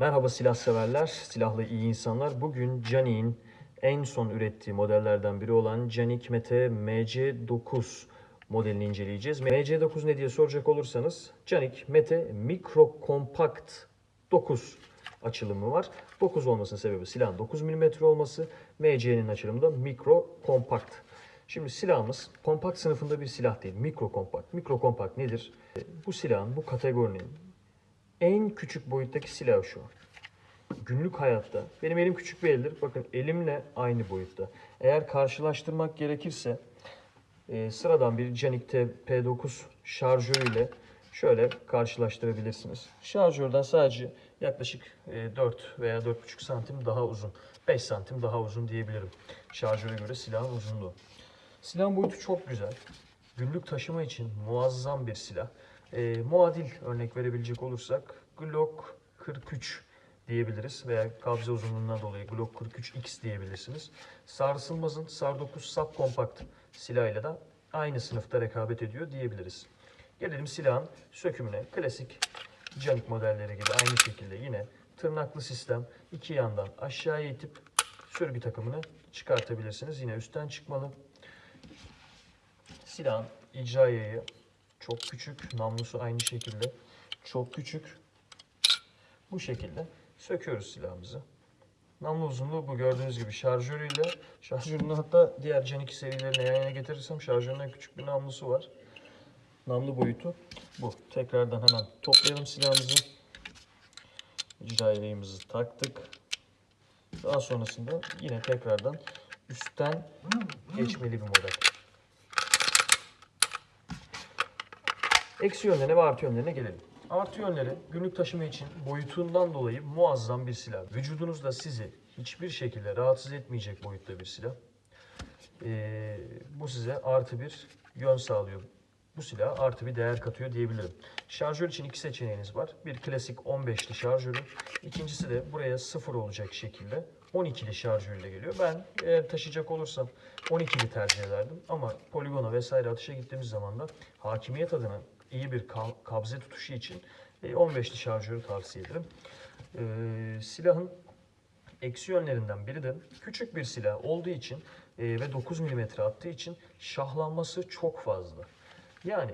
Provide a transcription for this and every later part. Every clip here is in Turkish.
Merhaba silah severler, silahlı iyi insanlar. Bugün Canik'in en son ürettiği modellerden biri olan Canik Mete MC9 modelini inceleyeceğiz. MC9 ne diye soracak olursanız Canik Mete Micro Compact 9 açılımı var. 9 olmasının sebebi silahın 9 mm olması. MC'nin açılımı da Micro Compact. Şimdi silahımız kompakt sınıfında bir silah değil. Mikro kompakt. Mikro kompakt nedir? Bu silahın, bu kategorinin en küçük boyuttaki silah şu. Günlük hayatta. Benim elim küçük bir eldir. Bakın elimle aynı boyutta. Eğer karşılaştırmak gerekirse e, sıradan bir Canik P9 şarjörüyle şöyle karşılaştırabilirsiniz. Şarjörden sadece yaklaşık e, 4 veya 4,5 santim daha uzun. 5 santim daha uzun diyebilirim. Şarjöre göre silahın uzunluğu. Silahın boyutu çok güzel. Günlük taşıma için muazzam bir silah. E, muadil örnek verebilecek olursak Glock 43 diyebiliriz veya kabze uzunluğundan dolayı Glock 43X diyebilirsiniz. Sarsılmaz'ın SAR 9 subkompakt silahıyla da aynı sınıfta rekabet ediyor diyebiliriz. Gelelim silahın sökümüne. Klasik Canik modelleri gibi aynı şekilde yine tırnaklı sistem iki yandan aşağıya itip sürgü takımını çıkartabilirsiniz. Yine üstten çıkmalı. Silahın icra yayı çok küçük. Namlusu aynı şekilde çok küçük. Bu şekilde söküyoruz silahımızı. Namlu uzunluğu bu gördüğünüz gibi şarjörüyle şarjörünü hatta diğer Can 2 serilerine yan yana getirirsem şarjöründen küçük bir namlusu var. Namlu boyutu bu. Tekrardan hemen toplayalım silahımızı. Yayımızı taktık. Daha sonrasında yine tekrardan üstten geçmeli bir model. Eksi yönlerine ve artı yönlerine gelelim. Artı yönleri günlük taşıma için boyutundan dolayı muazzam bir silah. Vücudunuzda sizi hiçbir şekilde rahatsız etmeyecek boyutta bir silah. Ee, bu size artı bir yön sağlıyor. Bu silah artı bir değer katıyor diyebilirim. Şarjör için iki seçeneğiniz var. Bir klasik 15'li şarjörü. İkincisi de buraya sıfır olacak şekilde 12'li şarjörüyle geliyor. Ben eğer taşıyacak olursam 12'li tercih ederdim. Ama poligona vesaire atışa gittiğimiz zaman da hakimiyet adına iyi bir ka- kabze tutuşu için e, 15'li şarjörü tavsiye ederim. Ee, silahın eksi yönlerinden biri de küçük bir silah olduğu için e, ve 9 mm attığı için şahlanması çok fazla. Yani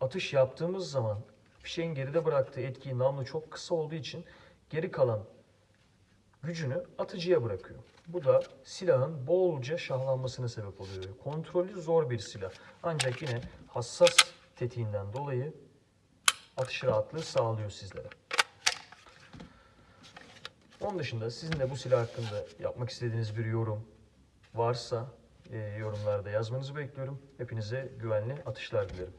atış yaptığımız zaman fişeğin geride bıraktığı etkiyi namlu çok kısa olduğu için geri kalan gücünü atıcıya bırakıyor. Bu da silahın bolca şahlanmasına sebep oluyor. Kontrolü zor bir silah. Ancak yine hassas tetiğinden dolayı atış rahatlığı sağlıyor sizlere. Onun dışında sizin de bu silah hakkında yapmak istediğiniz bir yorum varsa e, yorumlarda yazmanızı bekliyorum. Hepinize güvenli atışlar dilerim.